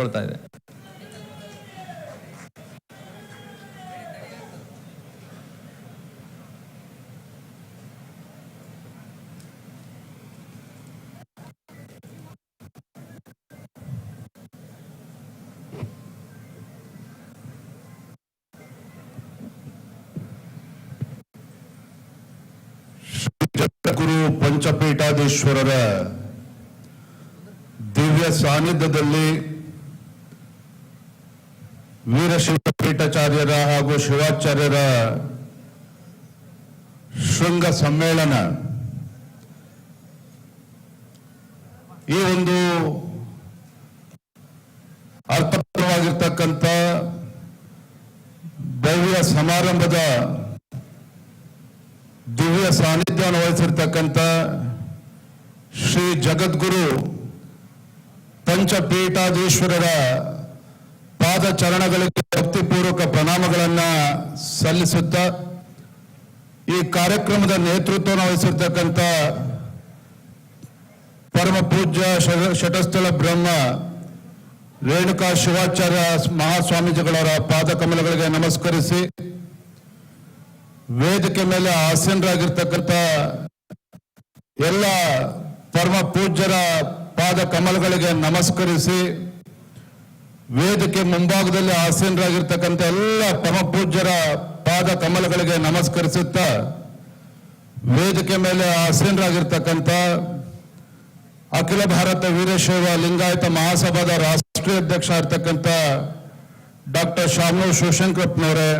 ಕೇಳ್ಕೊಳ್ತಾ ಇದೆ. ಪಂಚಪೀಠಾಧೀಶ್ವರರ ದಿವ್ಯ ಸಾನ್ನಿಧ್ಯದಲ್ಲಿ ವೀರಶೈವ ಪೀಠಾಚಾರ್ಯರ ಹಾಗೂ ಶಿವಾಚಾರ್ಯರ ಶೃಂಗ ಸಮ್ಮೇಳನ. ಈ ಒಂದು ಅರ್ಥಪೂರ್ಣವಾಗಿರ್ತಕ್ಕಂಥ ಭವ್ಯ ಸಮಾರಂಭದ ದಿವ್ಯ ಸಾನ್ನಿಧ್ಯವನ್ನು ವಹಿಸಿರ್ತಕ್ಕಂಥ ಶ್ರೀ ಜಗದ್ಗುರು ಪಂಚಪೀಠಾಧೀಶ್ವರರ ಪಾದ ಚರಣಗಳಿಗೆ ಭಕ್ತಿಪೂರ್ವಕ ಪ್ರಣಾಮಗಳನ್ನ ಸಲ್ಲಿಸುತ್ತಾ ಈ ಕಾರ್ಯಕ್ರಮದ ನೇತೃತ್ವವನ್ನು ವಹಿಸಿರ್ತಕ್ಕಂಥ ಪರಮ ಪೂಜ್ಯ ಶಟಸ್ಥಳ ಬ್ರಹ್ಮ ರೇಣುಕಾ ಶಿವಾಚಾರ್ಯ ಮಹಾಸ್ವಾಮೀಜಿಗಳವರ ಪಾದಕಮಲಗಳಿಗೆ ನಮಸ್ಕರಿಸಿ ವೇದಿಕೆ ಮೇಲೆ ಆಸೀನರಾಗಿರ್ತಕ್ಕಂಥ ಎಲ್ಲ ಪರಮ ಪೂಜ್ಯರ ಪಾದ ಕಮಲಗಳಿಗೆ ನಮಸ್ಕರಿಸಿ ವೇದಿಕೆ ಮುಂಭಾಗದಲ್ಲಿ ಆಸೀನರಾಗಿರ್ತಕ್ಕಂಥ ಎಲ್ಲ ಪರಮಪೂಜ್ಯರ ಪಾದ ಕಮಲಗಳಿಗೆ ನಮಸ್ಕರಿಸುತ್ತಾ ವೇದಿಕೆ ಮೇಲೆ ಆಸೀನರಾಗಿರ್ತಕ್ಕಂಥ ಅಖಿಲ ಭಾರತ ವೀರಶೈವ ಲಿಂಗಾಯತ ಮಹಾಸಭಾದ ರಾಷ್ಟ್ರೀಯ ಅಧ್ಯಕ್ಷ ಇರ್ತಕ್ಕಂಥ ಡಾಕ್ಟರ್ ಶಾಮು ಶಿವಶಂಕರಪ್ಪನವರೇ,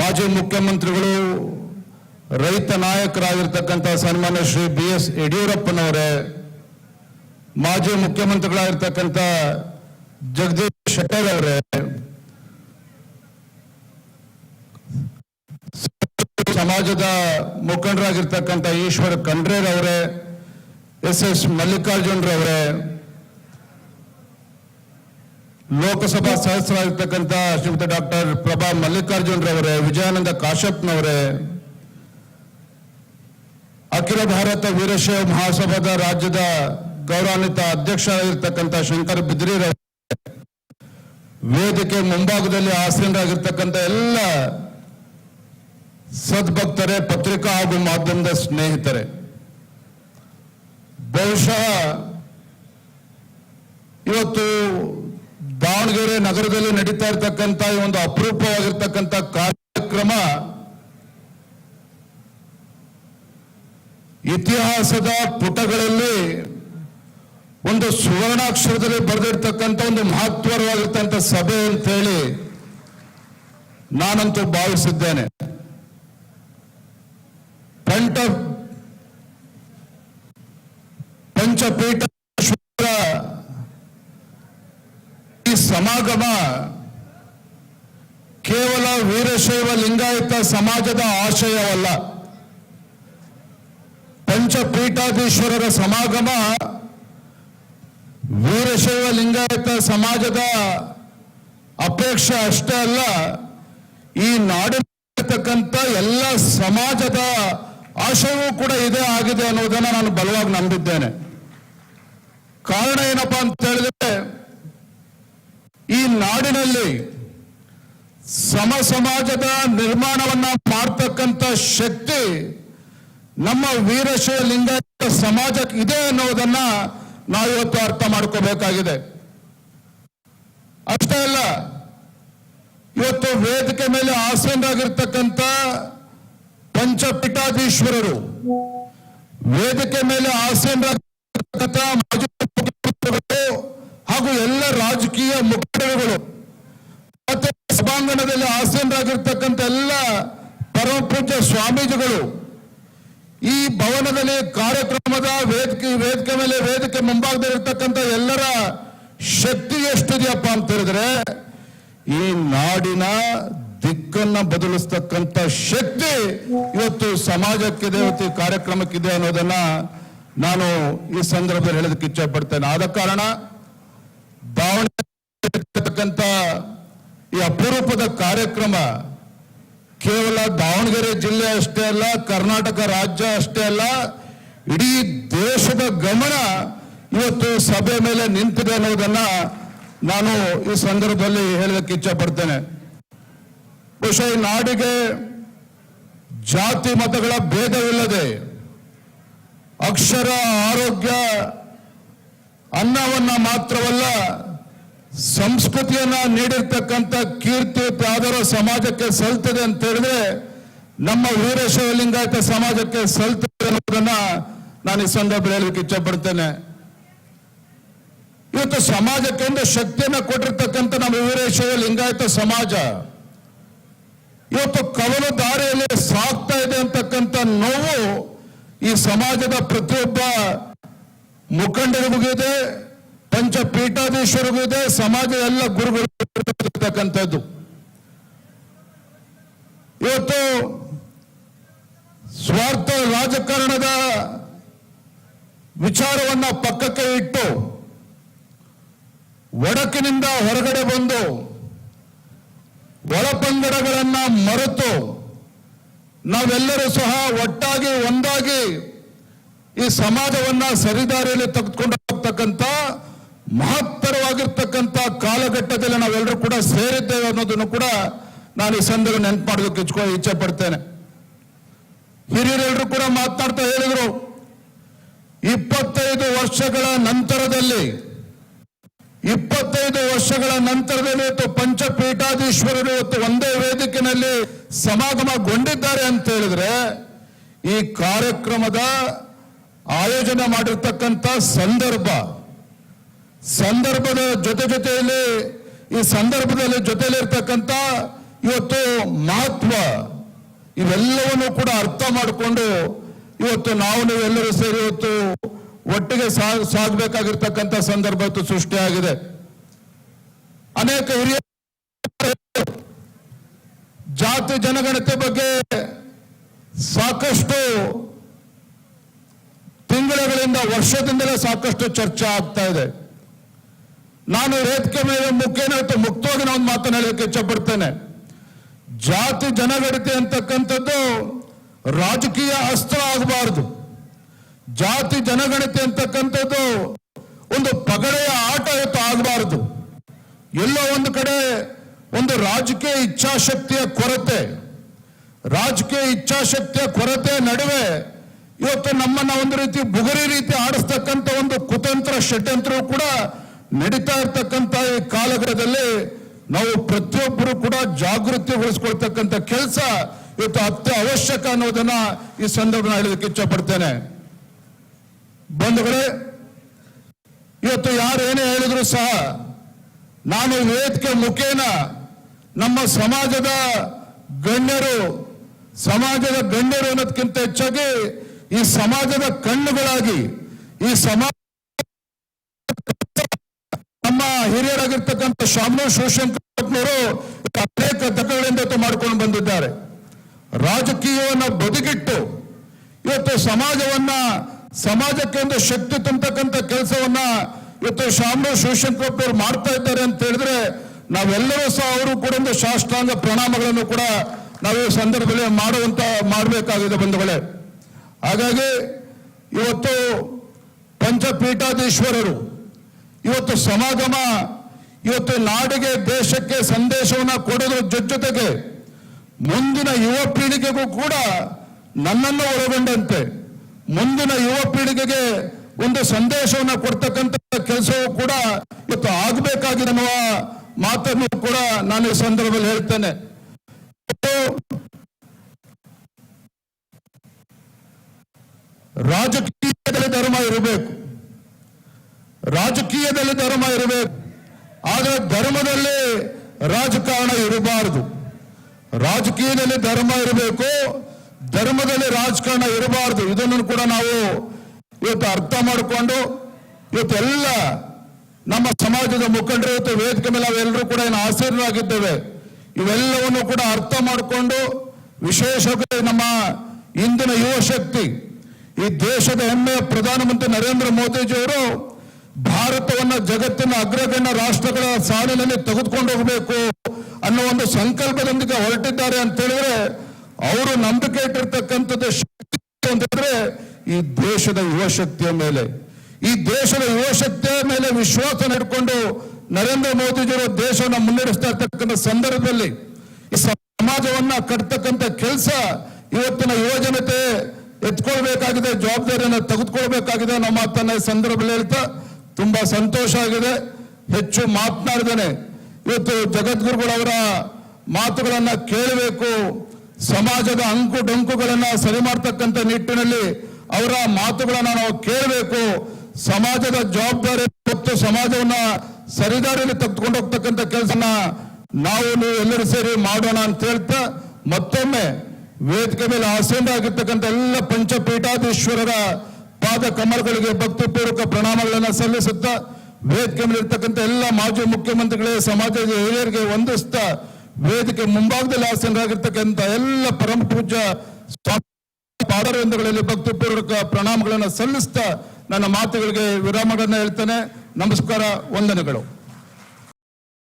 ಮಾಜಿ ಮುಖ್ಯಮಂತ್ರಿಗಳು, ರೈತ ನಾಯಕರಾಗಿರ್ತಕ್ಕಂಥ ಸನ್ಮಾನ್ಯ ಶ್ರೀ ಬಿ ಎಸ್ ಯಡಿಯೂರಪ್ಪನವರೇ, ಮಾಜಿ ಮುಖ್ಯಮಂತ್ರಿಗಳಾಗಿರ್ತಕ್ಕಂಥ ಜಗದೀಶ್ ಶೆಟ್ಟರ್ ಅವರೇ. ಸಮಾಜದ ಮುಖಂಡರಾಗಿರ್ತಕ್ಕಂಥ ಈಶ್ವರ ಖಂಡ್ರೇರ್ ಅವರೇ ಎಸ್ ಎಸ್ ಮಲ್ಲಿಕಾರ್ಜುನ್ರವರೇ ಲೋಕಸಭಾ ಸದಸ್ಯರಾಗಿರ್ತಕ್ಕಂಥ ಶ್ರೀಮತಿ ಡಾಕ್ಟರ್ ಪ್ರಭಾ ಮಲ್ಲಿಕಾರ್ಜುನ್ ರವರೇ ವಿಜಯಾನಂದ ಕಾಶ್ಯಪ್ನವರೇ ಅಖಿಲ ಭಾರತ ವೀರಶೈವ ಮಹಾಸಭಾದ ರಾಜ್ಯದ ಗೌರವಾನ್ವಿತ ಅಧ್ಯಕ್ಷರಾಗಿರ್ತಕ್ಕಂಥ ಶಂಕರ್ ಬಿದ್ರಿರವರೇ ವೇದಿಕೆ ಮುಂಭಾಗದಲ್ಲಿ ಆಸೀನರಾಗಿರ್ತಕ್ಕಂಥ ಎಲ್ಲ ಸದ್ಭಕ್ತರೇ ಪತ್ರಿಕಾ ಹಾಗೂ ಮಾಧ್ಯಮದ ಸ್ನೇಹಿತರೆ, ಬಹುಶಃ ಇವತ್ತು ದಾವಣಗೆರೆ ನಗರದಲ್ಲಿ ನಡೀತಾ ಇರತಕ್ಕಂತ ಈ ಒಂದು ಅಪರೂಪವಾಗಿರ್ತಕ್ಕಂಥ ಕಾರ್ಯಕ್ರಮ ಇತಿಹಾಸದ ಪುಟಗಳಲ್ಲಿ ಒಂದು ಸುವರ್ಣಾಕ್ಷರದಲ್ಲಿ ಬರೆದಿರ್ತಕ್ಕಂಥ ಒಂದು ಮಹತ್ವರವಾಗಿರ್ತಕ್ಕಂಥ ಸಭೆ ಅಂತ ಹೇಳಿ ನಾನಂತೂ ಭಾವಿಸಿದ್ದೇನೆ. ಪಂಟ ಪಂಚಪೀಠ ಈ ಸಮಾಗಮ ಕೇವಲ ವೀರಶೈವ ಲಿಂಗಾಯತ ಸಮಾಜದ ಆಶಯವಲ್ಲ. ಪಂಚಪೀಠಾಧೀಶ್ವರರ ಸಮಾಗಮ ವೀರಶೈವ ಲಿಂಗಾಯತ ಸಮಾಜದ ಅಪೇಕ್ಷೆ ಅಷ್ಟೇ ಅಲ್ಲ, ಈ ನಾಡಿನಲ್ಲಿರ್ತಕ್ಕಂಥ ಎಲ್ಲ ಸಮಾಜದ ಆಶಯವೂ ಕೂಡ ಇದೇ ಆಗಿದೆ ಅನ್ನೋದನ್ನ ನಾನು ಬಲವಾಗಿ ನಂಬಿದ್ದೇನೆ. ಕಾರಣ ಏನಪ್ಪಾ ಅಂತ ಹೇಳಿದ್ರೆ, ಈ ನಾಡಿನಲ್ಲಿ ಸಮ ಸಮಾಜದ ನಿರ್ಮಾಣವನ್ನ ಮಾಡ್ತಕ್ಕಂಥ ಶಕ್ತಿ ನಮ್ಮ ವೀರಶೈವ ಲಿಂಗಾಯತ ಸಮಾಜಕ್ಕೆ ಇದೆ ಅನ್ನೋದನ್ನ ನಾವು ಇವತ್ತು ಅರ್ಥ ಮಾಡ್ಕೋಬೇಕಾಗಿದೆ. ಅಷ್ಟೇ ಅಲ್ಲ, ಇವತ್ತು ವೇದಿಕೆ ಮೇಲೆ ಆಸೀನರಾಗಿರ್ತಕ್ಕಂಥ ಪಂಚಪೀಠಾಧೀಶ್ವರರು, ವೇದಿಕೆ ಮೇಲೆ ಆಸೀನರಾಗಿರ್ತಕ್ಕಂಥ ಮಾಜಿ ಮುಖ್ಯಮಂತ್ರಿಗಳು ಹಾಗೂ ಎಲ್ಲ ರಾಜಕೀಯ ಮುಖಂಡರುಗಳು, ಮತ್ತೆ ಸಭಾಂಗಣದಲ್ಲಿ ಆಸೀನರಾಗಿರ್ತಕ್ಕಂಥ ಎಲ್ಲ ಪರಮ ಪೂಜ್ಯ ಸ್ವಾಮೀಜಿಗಳು ಈ ಭವನದಲ್ಲಿ ಕಾರ್ಯಕ್ರಮದ ವೇದಿಕೆ ವೇದಿಕೆ ಮೇಲೆ ವೇದಿಕೆ ಮುಂಭಾಗದಲ್ಲಿರ್ತಕ್ಕಂಥ ಎಲ್ಲರ ಶಕ್ತಿ ಎಷ್ಟಿದೆಯಪ್ಪ ಅಂತ ಹೇಳಿದ್ರೆ, ಈ ನಾಡಿನ ದಿಕ್ಕನ್ನ ಬದಲಿಸ್ತಕ್ಕಂಥ ಶಕ್ತಿ ಇವತ್ತು ಸಮಾಜಕ್ಕಿದೆ, ಇವತ್ತು ಈ ಕಾರ್ಯಕ್ರಮಕ್ಕಿದೆ ಅನ್ನೋದನ್ನ ನಾನು ಈ ಸಂದರ್ಭದಲ್ಲಿ ಹೇಳೋದಕ್ಕೆ ಇಚ್ಛೆ ಪಡ್ತೇನೆ. ಆದ ಕಾರಣ ದಾವಣಗೆರೆ ಈ ಅಪರೂಪದ ಕಾರ್ಯಕ್ರಮ ಕೇವಲ ದಾವಣಗೆರೆ ಜಿಲ್ಲೆ ಅಷ್ಟೇ ಅಲ್ಲ, ಕರ್ನಾಟಕ ರಾಜ್ಯ ಅಷ್ಟೇ ಅಲ್ಲ, ಇಡೀ ದೇಶದ ಗಮನ ಇವತ್ತು ಸಭೆ ಮೇಲೆ ನಿಂತಿದೆ ಅನ್ನೋದನ್ನ ನಾನು ಈ ಸಂದರ್ಭದಲ್ಲಿ ಹೇಳಲಿಕ್ಕೆ ಇಚ್ಛೆ ಪಡ್ತೇನೆ ಬಹುಶಃ ನಾಡಿಗೆ ಜಾತಿ ಮತಗಳ ಭೇದವಿಲ್ಲದೆ ಅಕ್ಷರ, ಆರೋಗ್ಯ, ಅನ್ನವನ್ನ ಮಾತ್ರವಲ್ಲ ಸಂಸ್ಕೃತಿಯನ್ನ ನೀಡಿರ್ತಕ್ಕಂಥ ಕೀರ್ತಿ, ಪ್ರಾದರ ಸಮಾಜಕ್ಕೆ ಸಲ್ತದೆ ಅಂತ ಹೇಳಿದ್ರೆ ನಮ್ಮ ವೀರಶೈವ ಲಿಂಗಾಯತ ಸಮಾಜಕ್ಕೆ ಸಲ್ತದೆ ಅನ್ನೋದನ್ನ ನಾನು ಈ ಸಂದರ್ಭದಲ್ಲಿ ಹೇಳಲಿಕ್ಕೆ ಇಚ್ಛಪಡ್ತೇನೆ. ಇವತ್ತು ಸಮಾಜಕ್ಕೆ ಒಂದು ಶಕ್ತಿಯನ್ನ ಕೊಟ್ಟಿರ್ತಕ್ಕಂಥ ನಮ್ಮ ವೀರಶೈವ ಲಿಂಗಾಯತ ಸಮಾಜ, ಇವತ್ತು ಕವಲು ದಾರಿಯಲ್ಲಿ ಸಾಕ್ತಾ ಇದೆ ಅಂತಕ್ಕಂಥ ನೋವು ಈ ಸಮಾಜದ ಪ್ರತಿಯೊಬ್ಬ ಮುಖಂಡರಿಗೂ ಇದೆ. ಪಂಚ ಪೀಠಾಧೀಶ್ವರಿಗೂ ಇದೆ ಸಮಾಜ ಎಲ್ಲ ಗುರುಗಳು ಇವತ್ತು ಸ್ವಾರ್ಥ ರಾಜಕಾರಣದ ವಿಚಾರವನ್ನ ಪಕ್ಕಕ್ಕೆ ಇಟ್ಟು ಒಡಕಿನಿಂದ ಹೊರಗಡೆ ಬಂದು ಒಳಪಂಗಡಗಳನ್ನ ಮರೆತು ನಾವೆಲ್ಲರೂ ಸಹ ಒಟ್ಟಾಗಿ, ಒಂದಾಗಿ ಈ ಸಮಾಜವನ್ನ ಸರಿದಾರಿಯಲ್ಲಿ ತೆಗೆದುಕೊಂಡು ಹೋಗ್ತಕ್ಕಂಥ ಮಹತ್ತರವಾಗಿರ್ತಕ್ಕಂಥ ಕಾಲಘಟ್ಟದಲ್ಲಿ ನಾವೆಲ್ಲರೂ ಕೂಡ ಸೇರಿದ್ದೇವೆ ಅನ್ನೋದನ್ನು ಕೂಡ ನಾನು ಈ ಸಂದರ್ಭ ನೆನಪು ಮಾಡೋದಕ್ಕೆ ಇಚ್ಛೆ ಇಚ್ಛೆ ಪಡ್ತೇನೆ. ಹಿರಿಯರೆಲ್ಲರೂ ಕೂಡ ಮಾತನಾಡ್ತಾ ಹೇಳಿದರು, ಇಪ್ಪತ್ತೈದು ವರ್ಷಗಳ ನಂತರದಲ್ಲಿ, ಇಪ್ಪತ್ತೈದು ವರ್ಷಗಳ ನಂತರದಲ್ಲಿ ಇವತ್ತು ಪಂಚಪೀಠಾಧೀಶ್ವರರು ಇವತ್ತು ಒಂದೇ ವೇದಿಕೆಯಲ್ಲಿ ಸಮಾಗಮಗೊಂಡಿದ್ದಾರೆ ಅಂತ ಹೇಳಿದ್ರೆ, ಈ ಕಾರ್ಯಕ್ರಮದ ಆಯೋಜನೆ ಮಾಡಿರ್ತಕ್ಕಂಥ ಸಂದರ್ಭ ಸಂದರ್ಭದ ಜೊತೆ ಜೊತೆಯಲ್ಲಿ, ಈ ಸಂದರ್ಭದಲ್ಲಿ ಜೊತೆಯಲ್ಲಿರ್ತಕ್ಕಂಥ ಇವತ್ತು ಮಹತ್ವ ಇವೆಲ್ಲವನ್ನು ಕೂಡ ಅರ್ಥ ಮಾಡಿಕೊಂಡು ಇವತ್ತು ನಾವು ನೀವೆಲ್ಲರೂ ಸೇರಿ ಇವತ್ತು ಒಟ್ಟಿಗೆ ಸಾಗಬೇಕಾಗಿರ್ತಕ್ಕಂಥ ಸಂದರ್ಭ ಇವತ್ತು ಸೃಷ್ಟಿಯಾಗಿದೆ. ಅನೇಕ ಹಿರಿಯ ಜಾತಿ ಜನಗಣತಿ ಬಗ್ಗೆ ಸಾಕಷ್ಟು ತಿಂಗಳುಗಳಿಂದ, ವರ್ಷದಿಂದಲೇ ಸಾಕಷ್ಟು ಚರ್ಚೆ ಆಗ್ತಾ ಇದೆ. ನಾನು ವೇದಿಕೆ ಮೇಲೆ ಮುಖ್ಯನ ಮುಕ್ತವಾಗಿ ನಾನು ಮಾತನ್ನು ಹೇಳಕ್ಕೆ ಇಚ್ಛಪಡ್ತೇನೆ. ಜಾತಿ ಜನಗಣತಿ ಅಂತಕ್ಕಂಥದ್ದು ರಾಜಕೀಯ ಅಸ್ತ್ರ ಆಗಬಾರದು. ಜಾತಿ ಜನಗಣತಿ ಅಂತಕ್ಕಂಥದ್ದು ಒಂದು ಪಗಡೆಯ ಆಟ ಇವತ್ತು ಆಗಬಾರದು. ಎಲ್ಲೋ ಒಂದು ಕಡೆ ಒಂದು ರಾಜಕೀಯ ಇಚ್ಛಾಶಕ್ತಿಯ ಕೊರತೆ. ರಾಜಕೀಯ ಇಚ್ಛಾಶಕ್ತಿಯ ಕೊರತೆ ನಡುವೆ ಇವತ್ತು ನಮ್ಮನ್ನ ಒಂದು ರೀತಿ ಬುಗುರಿ ರೀತಿ ಆಡಿಸ್ತಕ್ಕಂಥ ಒಂದು ಕುತಂತ್ರ ಷಡ್ಯಂತ್ರವು ಕೂಡ ನಡೀತಾ ಇರ್ತಕ್ಕಂಥ ಈ ಕಾಲಘಟ್ಟದಲ್ಲಿ ನಾವು ಪ್ರತಿಯೊಬ್ಬರು ಕೂಡ ಜಾಗೃತಿಗೊಳಿಸ್ಕೊಳ್ತಕ್ಕಂಥ ಕೆಲಸ ಇವತ್ತು ಅತ್ಯ ಅವಶ್ಯಕ ಅನ್ನೋದನ್ನ ಈ ಸಂದರ್ಭ ಹೇಳಲಿಕ್ಕೆ ಇಚ್ಛಪಡ್ತೇನೆ. ಬಂಧುಗಳೇ, ಇವತ್ತು ಯಾರು ಏನೇ ಹೇಳಿದ್ರು ಸಹ ನಾನು ವೇದಿಕೆ ಮುಖೇನ ನಮ್ಮ ಸಮಾಜದ ಗಣ್ಯರು ಸಮಾಜದ ಗಣ್ಯರು ಅನ್ನೋದಕ್ಕಿಂತ ಹೆಚ್ಚಾಗಿ ಈ ಸಮಾಜದ ಕಣ್ಣುಗಳಾಗಿ ಈ ಸಮಾಜ ನಮ್ಮ ಹಿರಿಯರಾಗಿರ್ತಕ್ಕಂಥ ಶಾಮನೂರ್ ಶಿವಶಂಕರಪ್ಪನವರು ಅನೇಕ ದಕ್ಕಗಳಿಂದ ಮಾಡ್ಕೊಂಡು ಬಂದಿದ್ದಾರೆ. ರಾಜಕೀಯವನ್ನು ಬದುಕಿಟ್ಟು ಇವತ್ತು ಸಮಾಜವನ್ನ, ಸಮಾಜಕ್ಕೆ ಒಂದು ಶಕ್ತಿ ತುಂಬತಕ್ಕಂಥ ಕೆಲಸವನ್ನ ಇವತ್ತು ಶಾಮನೂರ್ ಶಿವಶಂಕರಪ್ಪನವರು ಮಾಡ್ತಾ ಇದ್ದಾರೆ ಅಂತ ಹೇಳಿದ್ರೆ ನಾವೆಲ್ಲರೂ ಸಹ ಅವರು ಕೂಡ ಒಂದು ಶಾಸ್ತ್ರಾಂಗ ಪ್ರಣಾಮಗಳನ್ನು ಕೂಡ ನಾವು ಈ ಸಂದರ್ಭದಲ್ಲಿ ಮಾಡುವಂತ, ಮಾಡಬೇಕಾಗಿದೆ ಬಂಧುಗಳೇ. ಹಾಗಾಗಿ ಇವತ್ತು ಪಂಚಪೀಠಾಧೀಶ್ವರರು ಇವತ್ತು ಸಮಾಗಮ, ಇವತ್ತು ನಾಡಿಗೆ ದೇಶಕ್ಕೆ ಸಂದೇಶವನ್ನ ಕೊಡೋದ್ರ ಜೊತೆ ಜೊತೆಗೆ ಮುಂದಿನ ಯುವ ಪೀಳಿಗೆಗೂ ಕೂಡ ನನ್ನನ್ನು ಒಳಗೊಂಡಂತೆ. ಮುಂದಿನ ಯುವ ಪೀಳಿಗೆಗೆ ಒಂದು ಸಂದೇಶವನ್ನು ಕೊಡ್ತಕ್ಕಂಥ ಕೆಲಸವೂ ಕೂಡ ಇವತ್ತು ಆಗಬೇಕಾಗಿದೆ ಅನ್ನುವ ಮಾತನ್ನು ಕೂಡ ನಾನು ಈ ಸಂದರ್ಭದಲ್ಲಿ ಹೇಳ್ತೇನೆ. ರಾಜಕೀಯದಲ್ಲಿ ಧರ್ಮ ಇರಬೇಕು. ರಾಜಕೀಯದಲ್ಲಿ ಧರ್ಮ ಇರಬೇಕು. ಆದರೆ ಧರ್ಮದಲ್ಲಿ ರಾಜಕಾರಣ ಇರಬಾರದು. ರಾಜಕೀಯದಲ್ಲಿ ಧರ್ಮ ಇರಬೇಕು, ಧರ್ಮದಲ್ಲಿ ರಾಜಕಾರಣ ಇರಬಾರದು. ಇದನ್ನು ಕೂಡ ನಾವು ಇವತ್ತು ಅರ್ಥ ಮಾಡಿಕೊಂಡು ಇವತ್ತು ಎಲ್ಲ ನಮ್ಮ ಸಮಾಜದ ಮುಖಂಡರು ಇವತ್ತು ವೇದಿಕೆ ಮೇಲೆ ನಾವೆಲ್ಲರೂ ಕೂಡ ಏನು ಆಸೀನರಾಗಿದ್ದೇವೆ. ಇವೆಲ್ಲವನ್ನು ಕೂಡ ಅರ್ಥ ಮಾಡಿಕೊಂಡು ವಿಶೇಷವಾಗಿ ನಮ್ಮ ಇಂದಿನ ಯುವ ಶಕ್ತಿ, ಈ ದೇಶದ ಹೆಮ್ಮೆಯ ಪ್ರಧಾನಮಂತ್ರಿ ನರೇಂದ್ರ ಮೋದಿಜಿಯವರು ಭಾರತವನ್ನ ಜಗತ್ತಿನ ಅಗ್ರಗಣ್ಯ ರಾಷ್ಟ್ರಗಳ ಸಾಲಿನಲ್ಲಿ ತೆಗೆದುಕೊಂಡು ಹೋಗಬೇಕು ಅನ್ನೋ ಒಂದು ಸಂಕಲ್ಪದೊಂದಿಗೆ ಹೊರಟಿದ್ದಾರೆ ಅಂತ ಹೇಳಿದ್ರೆ ಅವರು ನಂಬಿಕೆ ಇಟ್ಟಿರ್ತಕ್ಕಂಥದ್ದು ಶಕ್ತಿ ಅಂತಂದ್ರೆ ಈ ದೇಶದ ಯುವ ಶಕ್ತಿಯ ಮೇಲೆ. ಈ ದೇಶದ ಯುವಶಕ್ತಿಯ ಮೇಲೆ ವಿಶ್ವಾಸ ನಡ್ಕೊಂಡು ನರೇಂದ್ರ ಮೋದಿಜಿಯವರು ದೇಶವನ್ನು ಮುನ್ನಡೆಸ್ತಾ ಇರ್ತಕ್ಕಂಥ ಸಂದರ್ಭದಲ್ಲಿ ಈ ಸಮಾಜವನ್ನ ಕಟ್ತಕ್ಕಂಥ ಕೆಲಸ ಇವತ್ತಿನ ಯುವ ಜನತೆ ಎತ್ಕೊಳ್ಬೇಕಾಗಿದೆ, ಜವಾಬ್ದಾರಿಯನ್ನು ತೆಗೆದುಕೊಳ್ಬೇಕಾಗಿದೆ ನಮ್ಮ ಮಾತನ್ನ ಸಂದರ್ಭದಲ್ಲಿ ಹೇಳ್ತಾ ತುಂಬಾ ಸಂತೋಷ ಆಗಿದೆ. ಹೆಚ್ಚು ಮಾತನಾಡಿದ್ದೇನೆ ಇವತ್ತು ಜಗದ್ಗುರುಗಳವರ ಮಾತುಗಳನ್ನ ಕೇಳಬೇಕು. ಸಮಾಜದ ಅಂಕು ಡೊಂಕುಗಳನ್ನ ಸರಿ ಮಾಡ್ತಕ್ಕಂಥ ನಿಟ್ಟಿನಲ್ಲಿ ಅವರ ಮಾತುಗಳನ್ನ ನಾವು ಕೇಳಬೇಕು. ಸಮಾಜದ ಜವಾಬ್ದಾರಿ ಮತ್ತು ಸಮಾಜವನ್ನ ಸರಿದಾರಿಯಲ್ಲಿ ತೆಗೆದುಕೊಂಡು ಹೋಗ್ತಕ್ಕಂಥ ಕೆಲಸನ ನಾವು ನೀವು ಎಲ್ಲರೂ ಸೇರಿ ಮಾಡೋಣ ಅಂತ ಹೇಳ್ತಾ ಮತ್ತೊಮ್ಮೆ ವೇದಿಕೆ ಮೇಲೆ ಆಸೀನರಾಗಿರ್ತಕ್ಕಂಥ ಎಲ್ಲ ಪಂಚಪೀಠಾಧೀಶ್ವರರ ಪಾದ ಕಮಲಗಳಿಗೆ ಭಕ್ತಿಪೂರ್ವಕ ಪ್ರಣಾಮಗಳನ್ನು ಸಲ್ಲಿಸುತ್ತಾ ವೇದಿಕೆ ಮೇಲೆ ಇರ್ತಕ್ಕಂಥ ಎಲ್ಲ ಮಾಜಿ ಮುಖ್ಯಮಂತ್ರಿಗಳೇ, ಸಮಾಜದ ಹಿರಿಯರಿಗೆ ವಂದಿಸ್ತಾ ವೇದಿಕೆ ಮುಂಭಾಗದಲ್ಲಿ ಆಸೀನರಾಗಿರ್ತಕ್ಕಂಥ ಎಲ್ಲ ಪರಮ ಪೂಜ್ಯ ಪಾದರವಿಂದಗಳಲ್ಲಿ ಭಕ್ತಿಪೂರ್ವಕ ಪ್ರಣಾಮಗಳನ್ನು ಸಲ್ಲಿಸ್ತಾ ನನ್ನ ಮಾತುಗಳಿಗೆ ವಿರಾಮಗಳನ್ನು ಹೇಳ್ತೇನೆ. ನಮಸ್ಕಾರ, ವಂದನೆಗಳು.